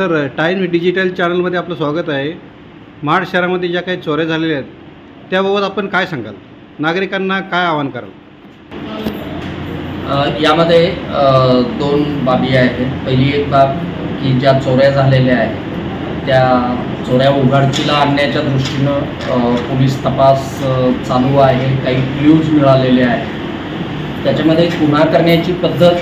Sir time digital चॅनलमध्ये आपलं स्वागत आहे. महाड शहरामध्ये ज्या काही चोऱ्या झालेल्या आहेत त्याबाबत आपण काय सांगाल? नागरिकांना काय आवाहन कराल? यामध्ये दोन बाबी आहेत. पहिली एक बाब की ज्या चोऱ्या झालेल्या आहेत त्या चोऱ्या उघडकीला आणण्याच्या दृष्टीनं पोलीस तपास चालू आहे. काही क्ल्यूज मिळालेले आहेत. त्याच्यामध्ये गुन्हा करण्याची पद्धत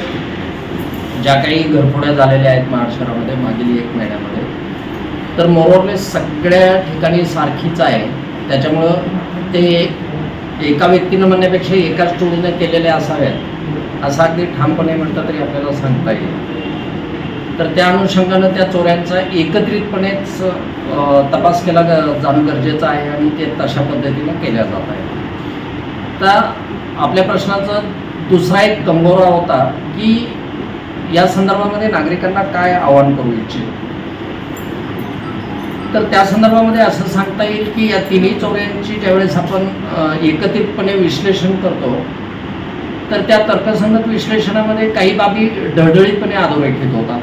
ज्या काही घरफोड्या झालेल्या आहेत महाराष्ट्रामध्ये मागील एक महिन्यामध्ये तर मोरोरलेस सगळ्या ठिकाणी सारखीच आहे. त्याच्यामुळं ते एका व्यक्तीनं म्हणण्यापेक्षा एकाच टोळीनं केलेल्या असाव्यात असं अगदी ठामपणे म्हणतं तरी आपल्याला सांगता येईल. तर त्या अनुषंगानं त्या चोऱ्यांचा एकत्रितपणेच तपास केला ग- जाणं गरजेचं आहे आणि ते तशा पद्धतीनं केल्या जात आहे तर आपल्या प्रश्नाचा दुसरा एक कंगोरा होता की या संदर्भामध्ये नागरिकांना काय आवाहन करू इच्छित? तर त्या संदर्भामध्ये असं सांगता येईल की या तिन्ही चोऱ्यांची ज्यावेळेस आपण एकत्रितपणे विश्लेषण करतो तर त्या तर्कसंगत विश्लेषणामध्ये काही बाबी ढळढळीतपणे अधोरेखित होतात.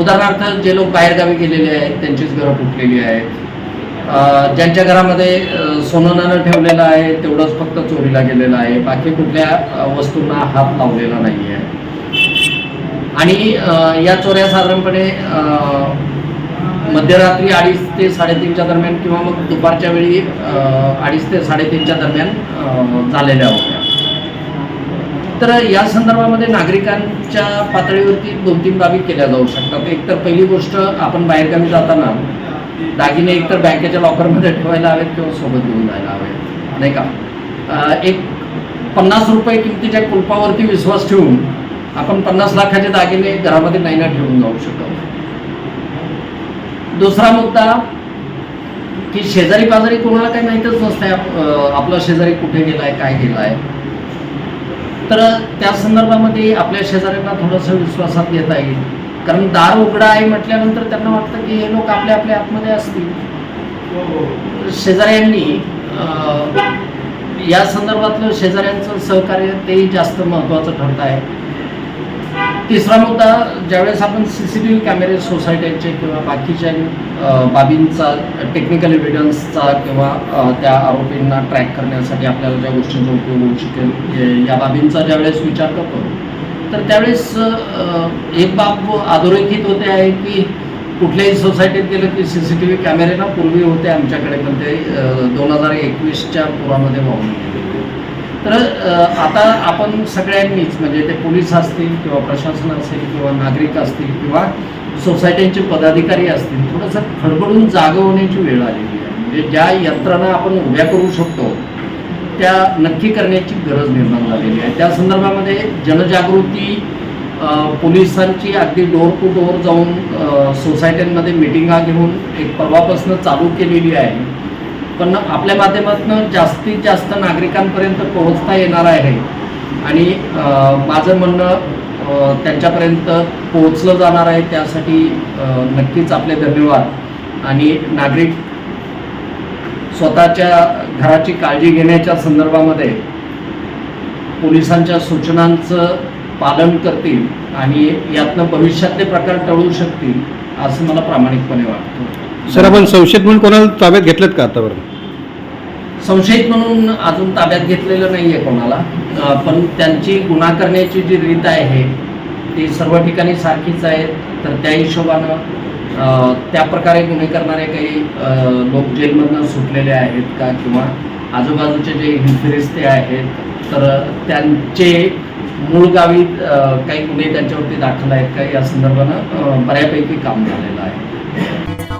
उदाहरणार्थ जे लोक बाहेरगावी गेलेले आहेत त्यांचीच घरं फुटलेली आहेत. ज्यांच्या घरामध्ये सोनं नाणं ठेवलेलं आहे तेवढंच फक्त चोरीला गेलेलं आहे. बाकी कुठल्या वस्तूंना हात लावलेला नाही आहे आणि या चोऱ्या साधारणपणे मध्यरात्री अडीच ते साडेतीनच्या दरम्यान किंवा मग दुपारच्या वेळी अडीच ते साडेतीनच्या दरम्यान झालेल्या होत्या. तर या संदर्भामध्ये नागरिकांच्या पातळीवरती दोन तीन बाबी केल्या जाऊ शकतात. एक तर पहिली गोष्ट आपण बाहेरगावी जाताना दागिने एकतर बँकेच्या लॉकरमध्ये ठेवायला हवेत किंवा सोबत घेऊन जायला हवेत. नाही का? एक पन्नास रुपये किमतीच्या कुलपावरती विश्वास ठेवून आपण पन्नास लाखाचे दागिने घरामध्ये नाही ना ठेवून जाऊ शकत. दुसरा मुद्दा की शेजारी पाजारी कोणाला काही माहीतच नसतंय आपला शेजारी कुठे गेलाय काय गेलाय. तर त्या संदर्भामध्ये आपल्या शेजाऱ्यांना थोडंसं विश्वासात घेता येईल. कारण दार उघडा आहे म्हटल्यानंतर त्यांना वाटतं की हे लोक आपल्या आपल्या आतमध्ये असतील. शेजाऱ्यांनी या संदर्भातलं शेजाऱ्यांचं सहकार्य तेही जास्त महत्त्वाचं ठरत आहे. तिसरा मुद्दा ज्यावेळेस आपण सी सी टी व्ही कॅमेरे सोसायट्यांचे किंवा बाकीच्या बाबींचा टेक्निकल एव्हिडन्सचा किंवा त्या आरोपींना ट्रॅक करण्यासाठी आपल्याला ज्या गोष्टींचा उपयोग होऊ शकेल या बाबींचा ज्यावेळेस विचार करतो तर त्यावेळेस एक बाब अधोरेखित होते आहे की कुठल्याही सोसायटीत गेलं की सी सी टी व्ही कॅमेरे ना पूर्वी होते आमच्याकडे पण ते दोन हजार एकवीसच्या पुरामध्ये वाहून गेले. तर आता आपण सगळ्यांनीच म्हणजे ते पोलीस असतील किंवा प्रशासन असेल किंवा नागरिक असतील किंवा सोसायट्यांचे पदाधिकारी असतील थोडंसं खडबडून जागं होण्याची वेळ आलेली आहे. म्हणजे ज्या यंत्रणा आपण उभ्या करू शकतो त्या नक्की करण्याची गरज निर्माण झालेली आहे. त्या संदर्भामध्ये जनजागृती पोलिसांची अगदी डोर टू डोर जाऊन सोसायट्यांमध्ये मिटिंगा घेऊन एक परवापासून चालू केलेली आहे. पण आपल्या माध्यमातून जास्तीत जास्त नागरिकांपर्यंत पोहोचता येणार आहे. आणि माझं म्हणणं त्यांच्यापर्यंत पोहोचलं जाणार आहे त्यासाठी नक्कीच आपले धन्यवाद. आणि नागरिक स्वतःच्या घराची काळजी घेण्याच्या संदर्भामध्ये पोलिसांच्या सूचनांचं पालन करतील आणि यातनं भविष्यातले प्रकार टळू शकतील असं मला प्रामाणिकपणे वाटतं. सर आपण संशयित म्हणून कोणाला ताब्यात घेतलेत का आतापर्यंत? संशयित म्हणून अजून ताब्यात घेतलेलं नाही आहे कोणाला पण त्यांची गुन्हा करण्याची जी रीत आहे ती सर्व ठिकाणी सारखीच आहे. तर त्या हिशोबानं त्या प्रकारे गुन्हे करणारे काही लोक जेलमधनं सुटलेले आहेत का? किंवा आजूबाजूचे जे हिंदफिरिस्ते आहेत तर त्यांचे मूळ गावी काही गुन्हे त्यांच्यावरती दाखल आहेत का? या संदर्भानं बऱ्यापैकी काम झालेलं आहे.